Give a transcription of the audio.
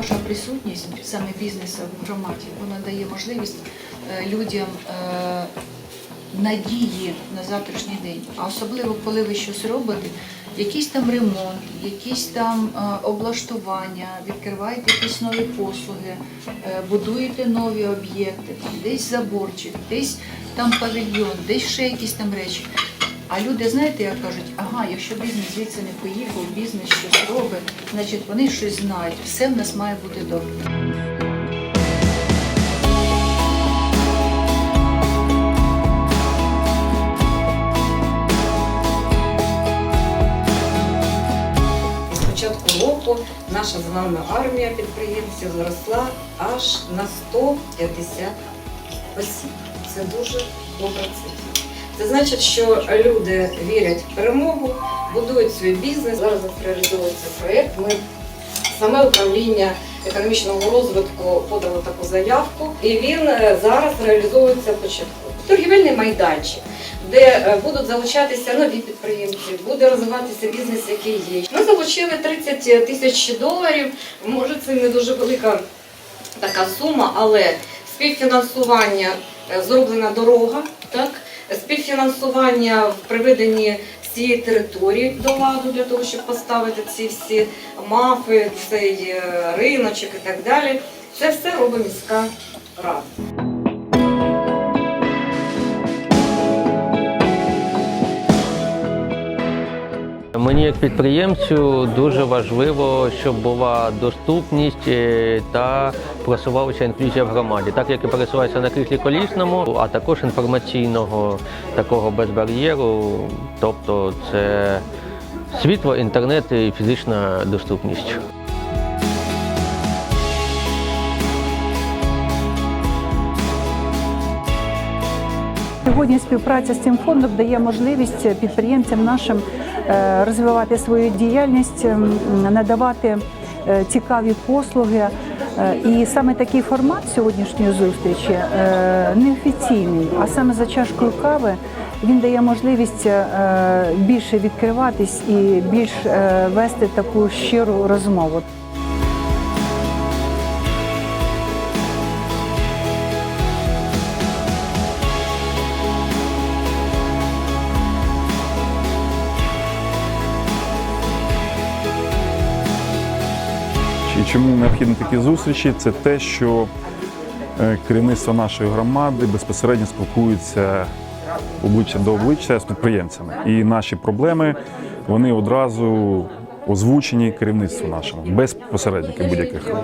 ваша присутність саме бізнесу в громаді, вона дає можливість е, людям е, надії на завтрашній день. А особливо, коли ви щось робите, якийсь там ремонт, якісь там е, облаштування, відкриваєте якісь нові послуги, будуєте нові об'єкти, десь заборчик, десь там павільйон, десь ще якісь там речі. А люди, знаєте, як кажуть, ага, якщо бізнес звідси не поїхав, бізнес щось робить, значить вони щось знають. Все в нас має бути добре. З початку року наша з вами армія підприємців зросла аж на 150 осіб. Це дуже добра цифра. Це значить, що люди вірять в перемогу, будують свій бізнес. Зараз реалізовується проєкт. Ми саме управління економічного розвитку подало таку заявку, і він е, зараз реалізовується початково. Торгівельний майданчик, де е, будуть залучатися нові підприємці, буде розвиватися бізнес, який є. Ми залучили 30 тисяч доларів. Може, це не дуже велика така сума, але співфінансування е, зроблена дорога, так співфінансування в приведенні всієї території до ладу для того, щоб поставити ці всі мафи, цей е, риночок і так далі. Це все робить міська рада. Мені як підприємцю дуже важливо, щоб була доступність е, та просувалася інклюзія в громаді, так як і пересувається на кріслі колісному, а також інформаційного такого без бар'єру, тобто це світло, інтернет і фізична доступність. Сьогодні співпраця з цим фондом дає можливість підприємцям нашим е, розвивати свою діяльність, надавати е, цікаві послуги. Е, І саме такий формат сьогоднішньої зустрічі неофіційний, а саме за чашкою кави він дає можливість більше відкриватись і більш вести таку щиру розмову. І чому необхідні такі зустрічі? Це те, що е, керівництво нашої громади безпосередньо спілкується обличчя до обличчя з підприємцями. І наші проблеми вони одразу озвучені керівництву нашому, без посередників будь-яких.